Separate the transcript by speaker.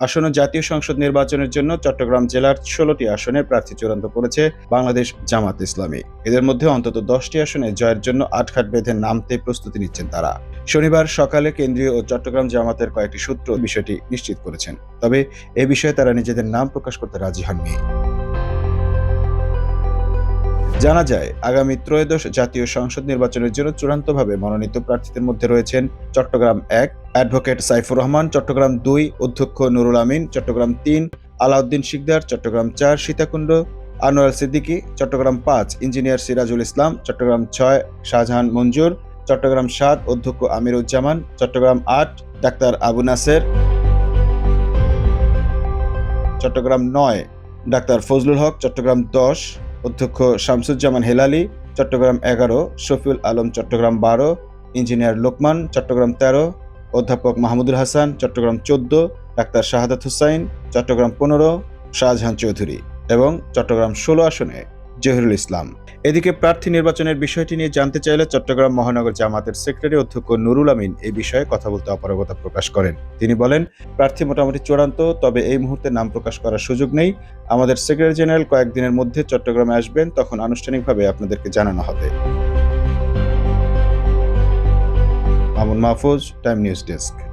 Speaker 1: আসন্ন জাতীয় সংসদ নির্বাচনের জন্য চট্টগ্রাম জেলার ষোলোটি আসনে প্রার্থী চূড়ান্ত করেছে বাংলাদেশ জামাত ইসলামী। এদের মধ্যে অন্তত দশটি আসনে জয়ের জন্য আটঘাট বেঁধে নামতে প্রস্তুতি নিচ্ছেন তারা। শনিবার সকালে কেন্দ্রীয় ও চট্টগ্রাম জামাতের কয়েকটি সূত্র বিষয়টি নিশ্চিত করেছেন। তবে এ বিষয়ে তারা নিজেদের নাম প্রকাশ করতে রাজি হননি। জানা যায়, আগামী ত্রয়োদশ জাতীয় সংসদ নির্বাচনের জন্য চূড়ান্তভাবে মনোনীত প্রার্থীদের মধ্যে রয়েছেন চট্টগ্রাম এক অ্যাডভোকেট সাইফুর রহমান, চট্টগ্রাম দুই, অধ্যক্ষ নুরুল আমিন, চট্টগ্রাম তিন, আলাউদ্দিন শিকদার, চট্টগ্রাম চার, সীতাকুণ্ড, আনোয়ার সিদ্দিকী, চট্টগ্রাম পাঁচ, ইঞ্জিনিয়ার সিরাজুল ইসলাম, চট্টগ্রাম ছয়, শাহজাহান মঞ্জুর, চট্টগ্রাম সাত, অধ্যক্ষ আমিরুজ্জামান, চট্টগ্রাম আট, ডাক্তার আবু নাসের, চট্টগ্রাম নয়, ডাক্তার ফজলুল হক, চট্টগ্রাম দশ, অধ্যক্ষ শামসুজ্জামান হেলালি, চট্টগ্রাম এগারো, শফিউল আলম, চট্টগ্রাম বারো, ইঞ্জিনিয়ার লোকমান, চট্টগ্রাম তেরো অধ্যাপক মাহমুদুল হাসান, চট্টগ্রাম চোদ্দ, ডাক্তার শাহাদাত হুসাইন, চট্টগ্রাম পনেরো, শাহজাহান চৌধুরী এবং চট্টগ্রাম ষোলো আসনে জহিরুল ইসলাম। এদিকে প্রার্থী নির্বাচনের বিষয়টি নিয়ে জানতে চাইলে চট্টগ্রাম মহানগর জামাতের সেক্রেটারি অধ্যক্ষ নুরুল আমিন এই বিষয়ে কথা বলতে অপারগতা প্রকাশ করেন। তিনি বলেন, প্রার্থী মোটামুটি চূড়ান্ত, তবে এই মুহূর্তে নাম প্রকাশ করার সুযোগ নেই। আমাদের সেক্রেটারি জেনারেল কয়েকদিনের মধ্যে চট্টগ্রামে আসবেন, তখন আনুষ্ঠানিকভাবে আপনাদেরকে জানানো হবে। Mahfuz time news desk